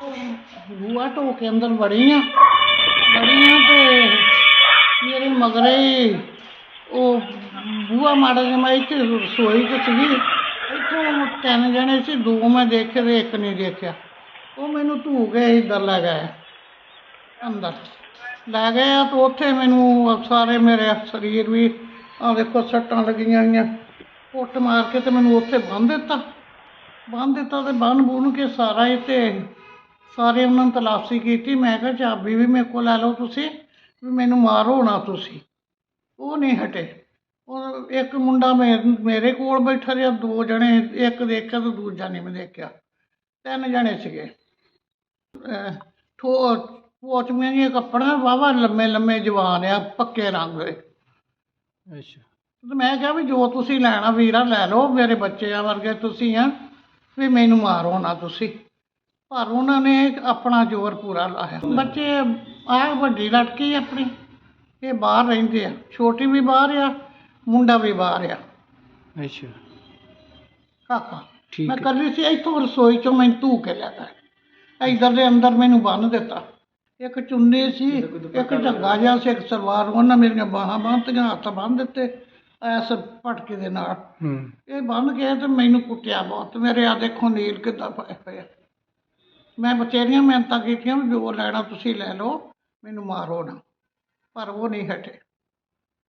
ਬੂਆ ਢੋ ਕੇ ਅੰਦਰ ਵੜੀ ਆ। ਵੜੀ ਆ ਤੇ ਮੇਰੇ ਮਗਰੇ ਹੀ ਉਹ ਬੂਆ ਮਾੜਾ ਜਿਹਾ ਮੈਂ ਇੱਥੇ ਰਸੋਈ 'ਚ ਸੀਗੀ। ਇੱਥੋਂ ਤਿੰਨ ਜਣੇ ਸੀ, ਦੋ ਮੈਂ ਦੇਖੇ ਤੇ ਇੱਕ ਨਹੀਂ ਦੇਖਿਆ। ਉਹ ਮੈਨੂੰ ਧੂ ਕੇ ਇੱਧਰ ਲੈ ਗਏ, ਅੰਦਰ। ਲੈ ਗਏ ਆ ਤੇ ਉੱਥੇ ਮੈਨੂੰ ਸਾਰੇ ਮੇਰੇ ਸਰੀਰ ਵੀ ਆ ਦੇਖੋ ਸੱਟਾਂ ਲੱਗੀਆਂ ਹੋਈਆਂ। ਕੁੱਟ ਮਾਰ ਕੇ ਤੇ ਮੈਨੂੰ ਉੱਥੇ ਬੰਨ੍ਹ ਦਿੱਤਾ। ਬੰਨ੍ਹ ਦਿੱਤਾ ਤੇ ਬੰਨ੍ਹ ਬੁੰਨ ਕੇ ਸਾਰਾ ਹੀ ਤੇ ਸਾਰੇ ਉਹਨਾਂ ਨੇ ਤਲਾਸ਼ੀ ਕੀਤੀ ਮੈਂ ਕਿਹਾ ਚਾਬੀ ਵੀ ਮੇਰੇ ਕੋਲ ਲੈ ਲਓ ਤੁਸੀਂ ਵੀ ਮੈਨੂੰ ਮਾਰੋ ਨਾ ਤੁਸੀਂ। ਉਹ ਨਹੀਂ ਹਟੇ। ਉਹ ਇੱਕ ਮੁੰਡਾ ਮੇ- ਮੇਰੇ ਕੋਲ ਬੈਠਾ ਰਿਹਾ ਦੋ ਜਣੇ ਇੱਕ ਦੇਖਿਆ ਤੇ ਦੂਜਾ ਨਹੀਂ ਮੈਂ ਦੇਖਿਆ। ਤਿੰਨ ਜਣੇ ਸੀਗੇ। ਠੋ ਪੋਚਮੀਆਂ ਦੀਆਂ ਕੱਪੜਾ ਵਾਵਾ ਲੰਮੇ ਲੰਮੇ ਜਵਾਨ ਆ ਪੱਕੇ ਰੰਗ ਦੇ। ਅੱਛਾ। ਤੇ ਮੈਂ ਕਿਹਾ ਵੀ ਜੋ ਤੁਸੀਂ ਲੈਣਾ ਵੀਰਾ ਲੈ ਲਓ ਮੇਰੇ ਬੱਚਿਆਂ ਵਰਗੇ ਤੁਸੀਂ ਆ ਵੀ ਮੈਨੂੰ ਮਾਰੋ ਨਾ ਤੁਸੀਂ। ਪਰ ਉਹਨਾਂ ਨੇ ਆਪਣਾ ਜ਼ੋਰ ਪੂਰਾ ਲਾਇਆ। ਬੱਚੇ ਆ ਵੱਡੀ ਲੜਕੀ ਆਪਣੀ ਇਹ ਬਾਹਰ ਰਹਿੰਦੇ ਆ। ਛੋਟੀ ਵੀ ਬਾਹਰ ਆ ਮੁੰਡਾ ਵੀ ਬਾਹਰ ਆ। ਅੱਛਾ। ਕਾਕਾ ਠੀਕ ਮੈਂ ਹੈ। ਕੱਲੀ ਸੀ ਇੱਥੋਂ ਰਸੋਈ ਚੋਂ ਮੈਨੂੰ ਧੂ ਕੇ ਲਿਆ ਤਾ ਇੱਧਰ ਦੇ ਅੰਦਰ ਮੈਨੂੰ ਬੰਨ ਦਿੱਤਾ। ਇੱਕ ਚੁੰਨੀ ਸੀ ਇੱਕ ਝੱਗਾ ਜਿਹਾ ਸੀ ਇੱਕ ਸਲਵਾਰ। ਉਹਨਾਂ ਮੇਰੀਆਂ ਬਾਹਾਂ ਬੰਨ੍ਹਤੀਆਂ ਹੱਥ ਬੰਨ੍ਹ ਦਿੱਤੇ ਐਸ ਪਟਕੇ ਦੇ ਨਾਲ। ਹੂੰ। ਇਹ ਬੰਨ ਕੇ ਤੇ ਮੈਨੂੰ ਕੁੱਟਿਆ ਬਹੁਤ। ਮੇਰੇ ਆ ਦੇਖੋ ਨੀਲ ਕਿੱਦਾਂ ਪਏ ਆ। ਮੈਂ ਬਥੇਰੀਆਂ ਮਿਹਨਤਾਂ ਕੀਤੀਆਂ ਵੀ ਜੋ ਲੈਣਾ ਤੁਸੀਂ ਲੈ ਲਓ, ਮੈਨੂੰ ਮਾਰੋ ਨਾ। ਪਰ ਉਹ ਨਹੀਂ ਹਟੇ।